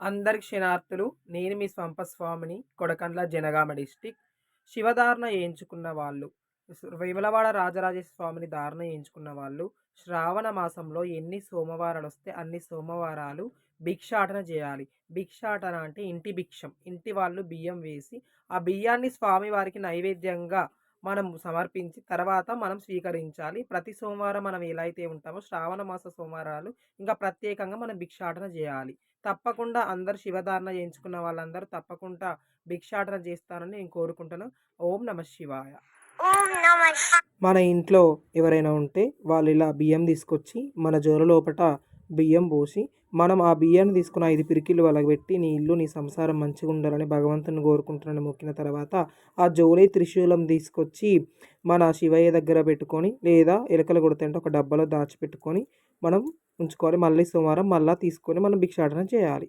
అందరి క్షణార్థులు నేను మీ స్వంప స్వామిని కొడకండ్ల జనగామ డిస్టిక్. శివధారణ వేయించుకున్న వాళ్ళు వేములవాడ రాజరాజేశ్వర స్వామిని ధారణ వేయించుకున్న వాళ్ళు శ్రావణ మాసంలో ఎన్ని సోమవారాలు వస్తే అన్ని సోమవారాలు భిక్షాటన చేయాలి. భిక్షాటన అంటే ఇంటి భిక్షం. ఇంటి వాళ్ళు బియ్యం వేసి ఆ బియ్యాన్ని స్వామివారికి నైవేద్యంగా మనం సమర్పించి తర్వాత మనం స్వీకరించాలి. ప్రతి సోమవారం మనం ఎలా అయితే ఉంటామో శ్రావణ మాస సోమవారాలు ఇంకా ప్రత్యేకంగా మనం భిక్షాటన చేయాలి. తప్పకుండా అందరు శివధారణ చేయించుకున్న వాళ్ళందరూ తప్పకుండా భిక్షాటన చేస్తారని నేను కోరుకుంటున్నాను ఓం నమ శివాయ. మన ఇంట్లో ఎవరైనా ఉంటే వాళ్ళు ఇలా బియ్యం తీసుకొచ్చి మన జోల లోపట బియ్యం పోసి మనం ఆ బియ్యాన్ని తీసుకుని ఐదు పిరికిలు వాళ్ళకి పెట్టి నీ ఇల్లు నీ సంసారం మంచిగా ఉండాలని భగవంతుని కోరుకుంటున్నాను. మొక్కిన తర్వాత ఆ జోలే త్రిశూలం తీసుకొచ్చి మన శివయ్య దగ్గర పెట్టుకొని లేదా ఎలకలు కొడుతుంటే ఒక డబ్బాలో దాచిపెట్టుకొని మనం ఉంచుకోవాలి. మళ్ళీ సోమవారం మళ్ళీ తీసుకొని మనం భిక్షాటన చేయాలి.